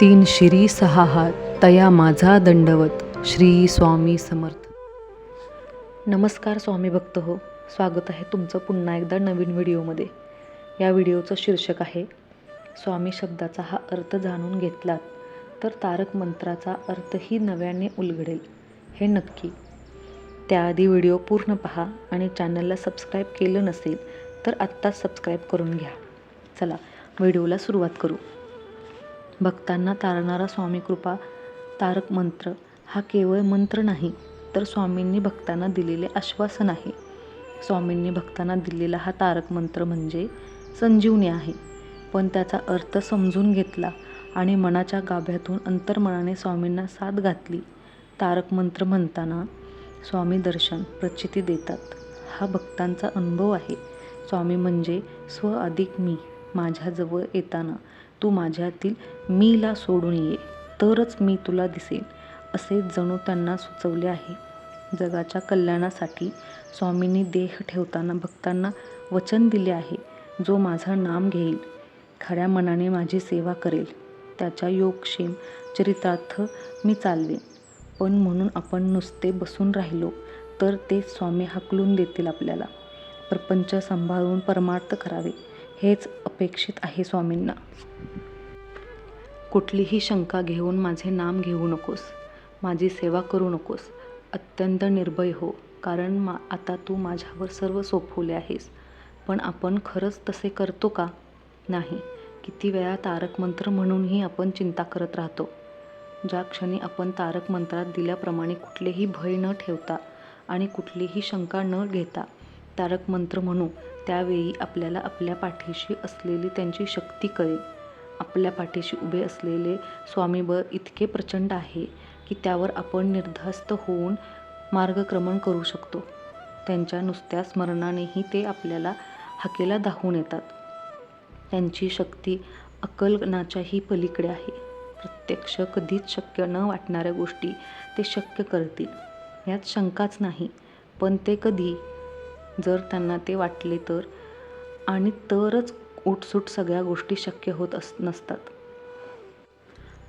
तीन शिरी सहा हात तया माझा दंडवत श्री स्वामी समर्थ. नमस्कार स्वामी भक्त हो स्वागत आहे तुमचं पुन्हा एकदा नवीन व्हिडिओमध्ये. या व्हिडिओचं शीर्षक आहे स्वामी शब्दाचा हा अर्थ जाणून घेतलात तर तारक मंत्राचा अर्थही नव्याने उलगडेल. हे नक्की. त्याआधी व्हिडिओ पूर्ण पहा आणि चॅनलला सबस्क्राईब केलं नसेल तर आत्ताच सबस्क्राईब करून घ्या. चला व्हिडिओला सुरुवात करू. भक्तांना तारणारा स्वामी कृपा तारक मंत्र हा केवळ मंत्र नाही तर स्वामींनी भक्तांना दिलेले आश्वासन आहे. स्वामींनी भक्तांना दिलेला हा तारक मंत्र म्हणजे संजीवनी आहे. पण त्याचा अर्थ समजून घेतला आणि मनाच्या गाभ्यातून अंतर्मनाने स्वामींना साथ घातली. तारक मंत्र म्हणताना स्वामी दर्शन प्रचिती देतात. हा भक्तांचा अनुभव आहे. स्वामी म्हणजे स्व अधिक मी माझ्याजवळ येताना तू माझ्यातील मीला सोडून ये तरच मी तुला दिसेन असे जणू त्यांना सुचवले आहे. जगाच्या कल्याणासाठी स्वामींनी देह ठेवताना भक्तांना वचन दिले आहे जो माझं नाम घेईल. खऱ्या मनाने माझी सेवा करेल. त्याच्या योगक्षेम चरितार्थ मी चालवेन. पण म्हणून आपण नुसते बसून राहिलो तर ते स्वामी हाकलून देतील आपल्याला. प्रपंच सांभाळून परमार्थ करावे. हेच अपेक्षित आहे स्वामींना. कुठलीही शंका घेऊन माझे नाम घेऊ नकोस. माझी सेवा करू नकोस. अत्यंत निर्भय हो कारण मा आता तू माझ्यावर सर्व सोपवले आहेस. पण आपण खरंच तसे करतो का? नाही. किती वेळा तारक मंत्र म्हणूनही आपण चिंता करत राहतो. ज्या क्षणी आपण तारक मंत्रात दिल्याप्रमाणे कुठलेही भय न ठेवता आणि कुठलीही शंका न घेता तारक मंत्र म्हणू त्यावेळी आपल्याला आपल्या पाठीशी असलेली त्यांची शक्ती कळेल. आपल्या पाठीशी उभे असलेले स्वामीबळ इतके प्रचंड आहे की त्यावर आपण निर्धास्त होऊन मार्गक्रमण करू शकतो. त्यांच्या नुसत्या स्मरणानेही ते आपल्याला हाकेला धावून येतात. त्यांची शक्ती अकलनाच्याही पलीकडे आहे. प्रत्यक्ष कधीच शक्य न वाटणाऱ्या गोष्टी ते शक्य करतील. यात शंकाच नाही पण ते कधी जर त्यांना ते वाटले तर. आणि तरच उठसूट सगळ्या गोष्टी शक्य होत अस नसतात.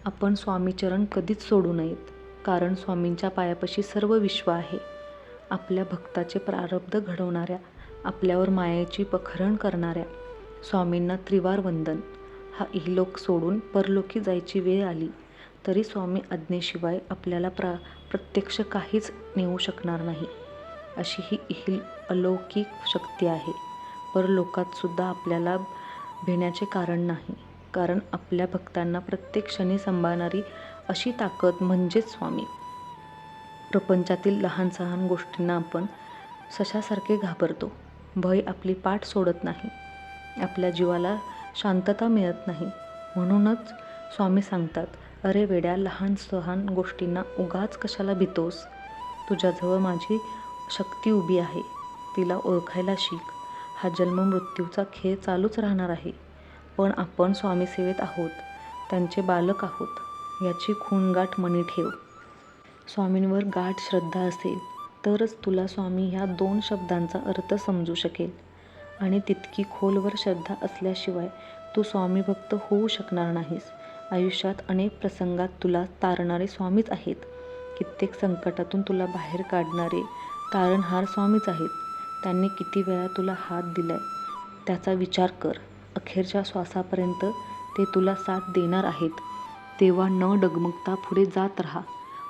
आपण स्वामीचरण कधीच सोडू नयेत. कारण स्वामींच्या पायापाशी सर्व विश्व आहे. आपल्या भक्ताचे प्रारब्ध घडवणाऱ्या आपल्यावर मायेची पखरण करणाऱ्या स्वामींना त्रिवार वंदन. हा इहलोक सोडून परलोकी जायची वेळ आली तरी स्वामी आज्ञेशिवाय आपल्याला प्रा प्रत्यक्ष काहीच नेऊ शकणार नाही. अशी ही इहिल अलौकिक शक्ती आहे. परलोकातसुद्धा आपल्याला भिण्याचे कारण नाही. कारण आपल्या भक्तांना प्रत्येक क्षणी सांभाळणारी अशी ताकद म्हणजेच स्वामी. प्रपंचातील लहान सहान गोष्टींना आपण सशासारखे घाबरतो. भय आपली पाठ सोडत नाही. आपल्या जीवाला शांतता मिळत नाही. म्हणूनच स्वामी सांगतात अरे वेड्या लहान सहान गोष्टींना उगाच कशाला भीतोस? तुझ्याजवळ माझी शक्ती उभी आहे. तिला ओळखायला शिक. हा जन्म मृत्यूचा खेळ चालूच राहणार आहे. पण आपण स्वामीसेवेत आहोत. त्यांचे बालक आहोत. याची खूणगाठ मनी ठेव. स्वामींवर गाठ श्रद्धा असेल तरच तुला स्वामी ह्या दोन शब्दांचा अर्थ समजू शकेल. आणि तितकी खोलवर श्रद्धा असल्याशिवाय तू स्वामीभक्त होऊ शकणार नाहीस. आयुष्यात अनेक प्रसंगात तुला तारणारे स्वामीच आहेत. कित्येक संकटातून तुला बाहेर काढणारे तारणहार स्वामीच आहेत. त्यांनी किती वेळा तुला हात दिलाय त्याचा विचार कर. अखेरच्या श्वासापर्यंत ते तुला साथ देणार आहेत. तेव्हा न डगमगता पुढे जात राहा.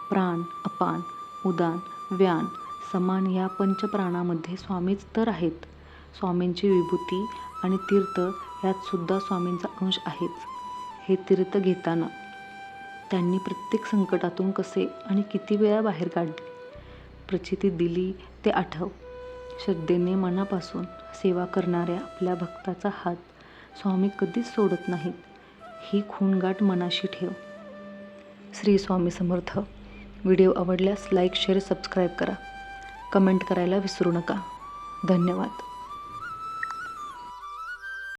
प्राण अपान उदान व्यान समान या पंचप्राणामध्ये स्वामीच तर आहेत. स्वामींची विभूती आणि तीर्थ यात सुद्धा स्वामींचा अंश आहेच. हे तीर्थ घेताना त्यांनी प्रत्येक संकटातून कसे आणि किती वेळा बाहेर काढले? प्रचिती दिली ते आठव. श्रद्धेने मनापासून सेवा करणाऱ्या आपल्या भक्ताचा हात स्वामी कधीच सोडत नाहीत. ही खूणगाठ मनाशी ठेव. श्री स्वामी समर्थ व्हिडिओ आवडल्यास लाईक शेअर सबस्क्राईब करा. कमेंट करायला विसरू नका. धन्यवाद.